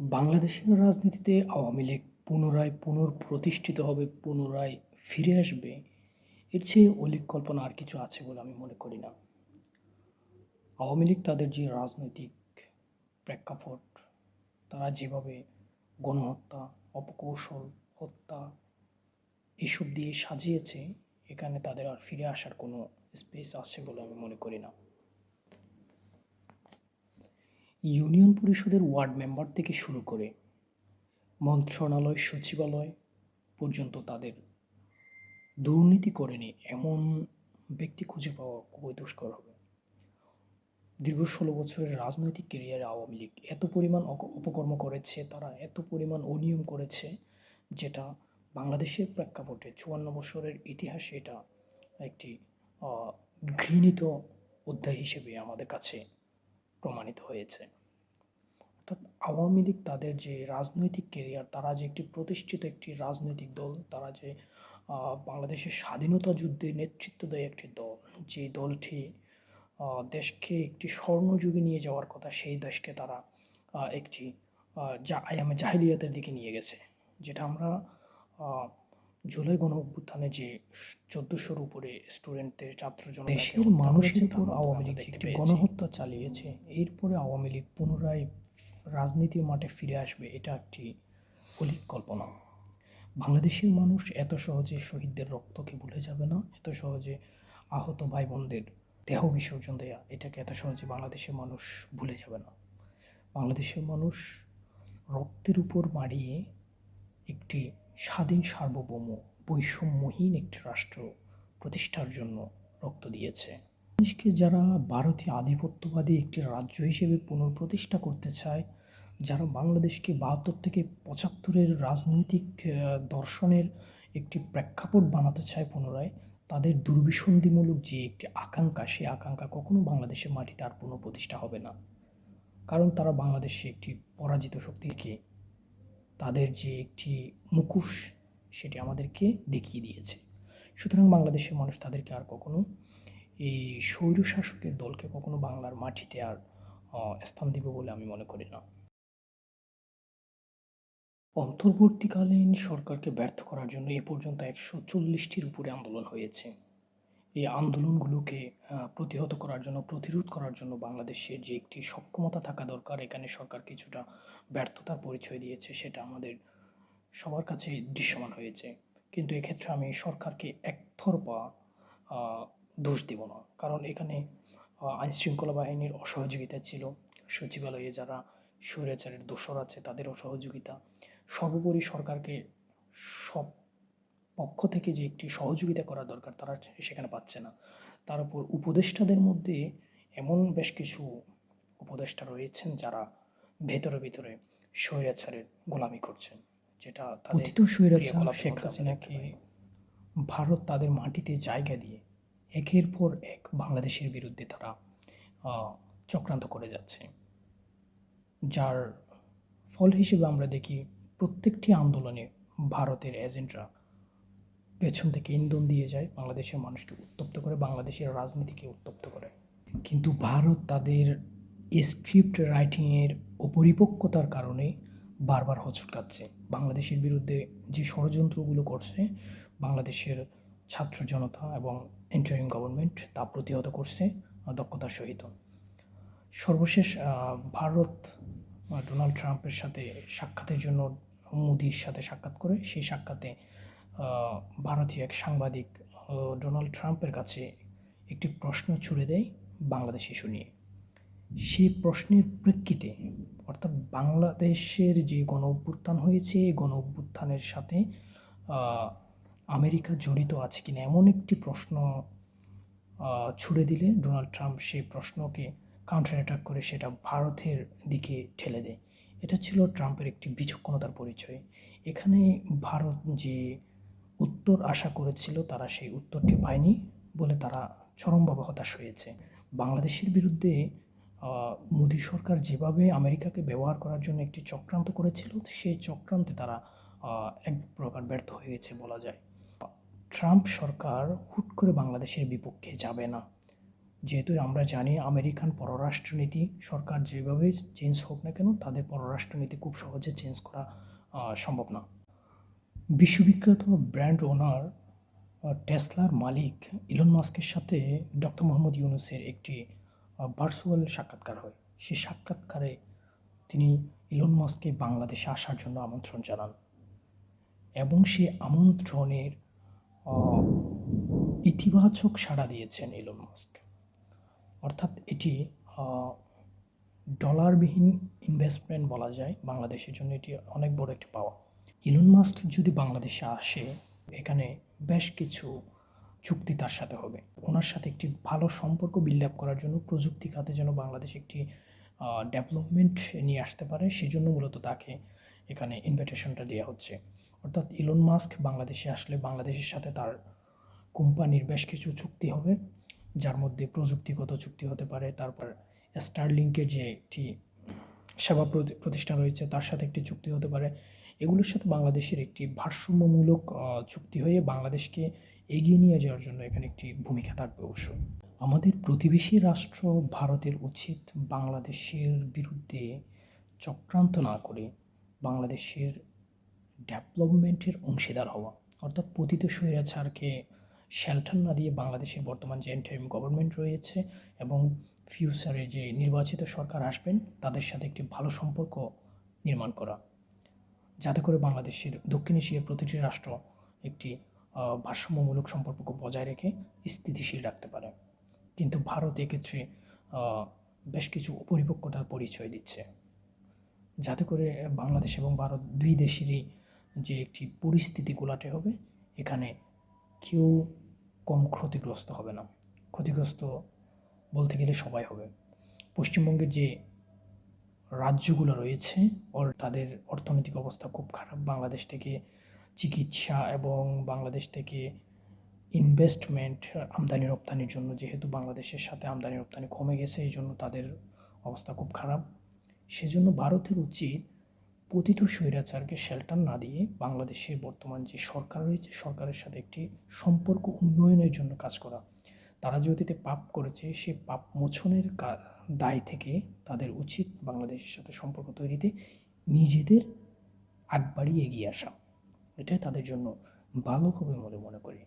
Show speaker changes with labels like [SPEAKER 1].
[SPEAKER 1] বাংলাদেশের রাজনীতিতে আওয়ামী লীগ পুনরায় পুনঃপ্রতিষ্ঠিত হবে, পুনরায় ফিরে আসবে, এর চেয়ে অলীক কল্পনা আর কিছু আছে বলে আমি মনে করি না। আওয়ামী লীগ তাদের যে রাজনৈতিক প্রেক্ষাপট, তারা যেভাবে গণহত্যা, অপকৌশল, হত্যা এসব দিয়ে সাজিয়েছে, এখানে তাদের আর ফিরে আসার কোনো স্পেস আছে বলে আমি মনে করি না। ইউনিয়ন পরিষদের ওয়ার্ড মেম্বার থেকে শুরু করে মন্ত্রণালয়, সচিবালয় পর্যন্ত তাদের দুর্নীতি করেনি এমন ব্যক্তি খুঁজে পাওয়া খুবই দুষ্কর হবে। দীর্ঘ ষোলো বছরের রাজনৈতিক ক্যারিয়ারে আওয়ামী লীগ এত পরিমাণ অপকর্ম করেছে, তারা এত পরিমাণ অনিয়ম করেছে, যেটা বাংলাদেশের প্রেক্ষাপটে চুয়ান্ন বছরের ইতিহাসে এটা একটি ঘৃণিত অধ্যায় হিসেবে আমাদের কাছে প্রমাণিত হয়েছে। অর্থাৎ আওয়ামী লীগ তাদের যে রাজনৈতিক কেরিয়ার তারা যে একটি প্রতিষ্ঠিত একটি রাজনৈতিক দল, তারা যে বাংলাদেশের স্বাধীনতা যুদ্ধে নেতৃত্ব দেয় একটি দল, যে দলটি দেশকে একটি স্বর্ণযুগে নিয়ে যাওয়ার কথা সেই দেশকে তারা একটি যা জাহিলিয়াতের দিকে নিয়ে গেছে। যেটা আমরা জুলাই গণ অভ্যুত্থানে যে চোদ্দশোর উপরে স্টুডেন্টদের ছাত্র দেশের মানুষের উপর আওয়ামী লীগ একটি গণহত্যা চালিয়েছে। এরপরে আওয়ামী লীগ পুনরায় রাজনীতির মাঠে ফিরে আসবে এটা একটি অলিক কল্পনা। বাংলাদেশের মানুষ এত সহজে শহীদদের রক্তকে ভুলে যাবে না এত সহজে আহত ভাই বোনদের দেহ বিসর্জন দেয়া এটাকে এত সহজে বাংলাদেশের মানুষ ভুলে যাবে না। বাংলাদেশের মানুষ রক্তের উপর মারিয়ে একটি স্বাধীন সার্বভৌম বৈষম্যহীন একটি রাষ্ট্র প্রতিষ্ঠার জন্য রক্ত দিয়েছে। দেশকে যারা ভারতীয় আধিপত্যবাদী একটি রাজ্য হিসেবে পুনঃপ্রতিষ্ঠা করতে চায়, যারা বাংলাদেশকে বাহাত্তর থেকে পঁচাত্তরের রাজনৈতিক দর্শনের একটি প্রেক্ষাপট বানাতে চায় পুনরায়, তাদের দুর্বিসন্ধিমূলক যে একটি আকাঙ্ক্ষা সেই আকাঙ্ক্ষা কখনো বাংলাদেশের মাটিতে আর পুনঃপ্রতিষ্ঠা হবে না। কারণ তারা বাংলাদেশে একটি পরাজিত শক্তিকে তাদের যে একটি মুখোশ, সেটি আমাদেরকে দেখিয়ে দিয়েছে। সুতরাং বাংলাদেশের মানুষ তাদেরকে আর কখনো এই স্বৈরশাসকের দলকে কখনো বাংলার মাটিতে আর স্থান দিবে বলে আমি মনে করি না। অন্তর্বর্তীকালীন সরকারকে ব্যর্থ করার জন্য এ পর্যন্ত একশো চল্লিশটির উপরে আন্দোলন হয়েছে। এই আন্দোলনগুলোকে প্রতিহত করার জন্য, প্রতিরোধ করার জন্য বাংলাদেশের যে একটি সক্ষমতা থাকা দরকার, এখানে সরকার কিছুটা ব্যর্থতার পরিচয় দিয়েছে, সেটা আমাদের সবার কাছে দৃশ্যমান হয়েছে। কিন্তু এক্ষেত্রে আমি সরকারকে একতরফা দোষ দিব না। কারণ এখানে আইনশৃঙ্খলা বাহিনীর অসহযোগিতা ছিল। সচিবালয়ে যারা স্বৈরাচারের দোসর আছে তাদের অসহযোগিতা সর্বোপরি সরকারকে সব পক্ষ থেকে যে একটি সহযোগিতা করা দরকার তারা সেখানে পাচ্ছে না। তার উপর উপদেষ্টাদের মধ্যে এমন বেশ কিছু উপদেষ্টা রয়েছেন যারা ভেতরে ভিতরে স্বৈরাচারের গোলামি করছেন যেটা কথিত স্বৈরাচার শেখ হাসিনাকে ভারত তাদের মাটিতে জায়গা দিয়ে একের পর এক বাংলাদেশের বিরুদ্ধে তারা চক্রান্ত করে যাচ্ছে। যার ফল হিসেবে আমরা দেখি প্রত্যেকটি আন্দোলনে ভারতের এজেন্টরা পেছন থেকে ইন্ধন দিয়ে যায়, বাংলাদেশের মানুষকে উত্তপ্ত করে, বাংলাদেশের রাজনীতিকে উত্তপ্ত করে। কিন্তু ভারত তাদের স্ক্রিপ্ট রাইটিংয়ের অপরিপক্কতার কারণে বারবার হচট হচটকাচ্ছে বাংলাদেশের বিরুদ্ধে যে ষড়যন্ত্রগুলো করছে, বাংলাদেশের ছাত্র জনতা এবং ইন্টারিম গভর্নমেন্ট তা প্রতিহত করছে দক্ষতার সহিত। সর্বশেষ ভারত ডোনাল্ড ট্রাম্পের সাথে সাক্ষাতের জন্য মোদির সাথে সাক্ষাৎ করে, সেই সাক্ষাতে ভারতীয় এক সাংবাদিক ডোনাল্ড ট্রাম্পের কাছে একটি প্রশ্ন ছুড়ে দেয় বাংলাদেশ ইস্যু নিয়ে। সেই প্রশ্নের প্রেক্ষিতে, অর্থাৎ বাংলাদেশের যে গণ অভ্যুত্থান হয়েছে গণ অভ্যুত্থানের সাথে আমেরিকা জড়িত আছে কিনা এমন একটি প্রশ্ন ছুড়ে দিলে ডোনাল্ড ট্রাম্প সেই প্রশ্নকে কাউন্টার অ্যাটাক করে সেটা ভারতের দিকে ঠেলে দেয়। এটা ছিল ট্রাম্পের একটি বিচক্ষণতার পরিচয়। এখানে ভারত যে উত্তর আশা করেছিল তারা সেই উত্তরটি পায়নি বলে তারা চরমভাবে হতাশ হয়েছে। বাংলাদেশের বিরুদ্ধে মোদী সরকার যেভাবে আমেরিকাকে ব্যবহার করার জন্য একটি চক্রান্ত করেছিল, সেই চক্রান্তে তারা এক প্রকার ব্যর্থ হয়েছে বলা যায়। ট্রাম্প সরকার হুট করে বাংলাদেশের বিপক্ষে যাবে না। যেহেতু আমরা জানি আমেরিকান পররাষ্ট্রনীতি, সরকার যেভাবে চেঞ্জ হোক না কেন, তাদের পররাষ্ট্রনীতি খুব সহজে চেঞ্জ করা সম্ভব না। বিশ্ববিখ্যাত ব্র্যান্ড ওনার টেসলার মালিক ইলন মাস্কের সাথে ডক্টর মোহাম্মদ ইউনুসের একটি ভার্চুয়াল সাক্ষাৎকার হয়। সেই সাক্ষাৎকারে তিনি ইলন মাস্ককে বাংলাদেশে আসার জন্য আমন্ত্রণ জানান এবং সে আমন্ত্রণের ইতিবাচক সাড়া দিয়েছেন ইলন মাস্ক। অর্থাৎ এটি ডলারবিহীন ইনভেস্টমেন্ট বলা যায়। বাংলাদেশের জন্য এটি অনেক বড় একটি পাওয়া ইলন মাস্ক যদি বাংলাদেশে আসে, এখানে বেশ কিছু চুক্তি তার সাথে হবে। ওনার সাথে একটি ভালো সম্পর্ক বিল্ড আপ করার জন্য প্রযুক্তি খাতে যেন বাংলাদেশ একটি ডেভেলপমেন্ট নিয়ে আসতে পারে, সেজন্য মূলত তাকে এখানে ইনভিটেশনটা দেওয়া হচ্ছে। অর্থাৎ ইলন মাস্ক বাংলাদেশে আসলে বাংলাদেশের সাথে তার কোম্পানির বেশ কিছু চুক্তি হবে, যার মধ্যে প্রযুক্তিগত চুক্তি হতে পারে, তারপর স্টারলিংকের যে একটি সেবা প্রতি- প্রতিষ্ঠান রয়েছে, তার সাথে একটি চুক্তি হতে পারে এগুলোর সাথে বাংলাদেশের একটি ভারসাম্যমূলক চুক্তি হয়ে বাংলাদেশকে এগিয়ে নিয়ে যাওয়ার জন্য এখানে একটি ভূমিকা থাকবে অবশ্যই আমাদের প্রতিবেশী রাষ্ট্র ভারতের উচিত বাংলাদেশের বিরুদ্ধে চক্রান্ত না করে বাংলাদেশের ডেভেলপমেন্টের অংশীদার হওয়া। অর্থাৎ পতিত স্বৈরাচারকে শেল্টার না দিয়ে বাংলাদেশের বর্তমান যে এন্টারিম গভর্নমেন্ট রয়েছে এবং ফিউচারে যে নির্বাচিত সরকার আসবেন, তাদের সাথে একটি ভালো সম্পর্ক নির্মাণ করা। যাতে করে বাংলাদেশের দক্ষিণ এশিয়ার প্রতিটি রাষ্ট্র একটি ভারসাম্যমূলক সম্পর্ক বজায় রেখে স্থিতিশীল রাখতে পারে। কিন্তু ভারত এক্ষেত্রে বেশ কিছু অপরিপক্কতার পরিচয় দিচ্ছে। যাতে করে বাংলাদেশ এবং ভারত দুই দেশেরই যে একটি পরিস্থিতি গোলাটে হবে, এখানে কেউ কম ক্ষতিগ্রস্ত হবে না। ক্ষতিগ্রস্ত বলতে গেলে সবাই হবে। পশ্চিমবঙ্গের যে রাজ্যগুলো রয়েছে ওর তাদের অর্থনৈতিক অবস্থা খুব খারাপ। বাংলাদেশ থেকে চিকিৎসা এবং বাংলাদেশ থেকে ইনভেস্টমেন্ট আমদানি রপ্তানির জন্য যেহেতু বাংলাদেশের সাথে আমদানি রপ্তানি কমে গেছে, এই জন্য তাদের অবস্থা খুব খারাপ। সেজন্য ভারতের উচিত পতিত স্বৈরাচারকে শেল্টার না দিয়ে বাংলাদেশের বর্তমান যে সরকার রয়েছে, সরকারের সাথে একটি সম্পর্ক উন্নয়নের জন্য কাজ করা। তারা যে অতীতে পাপ করেছে, সে পাপ মোছনের দায় থেকে তাদের উচিত বাংলাদেশের সাথে সম্পর্ক তৈরিতে নিজেদের আগ বাড়িয়ে এগিয়ে আসা। এটাই তাদের জন্য ভালো হবে বলে মনে করি।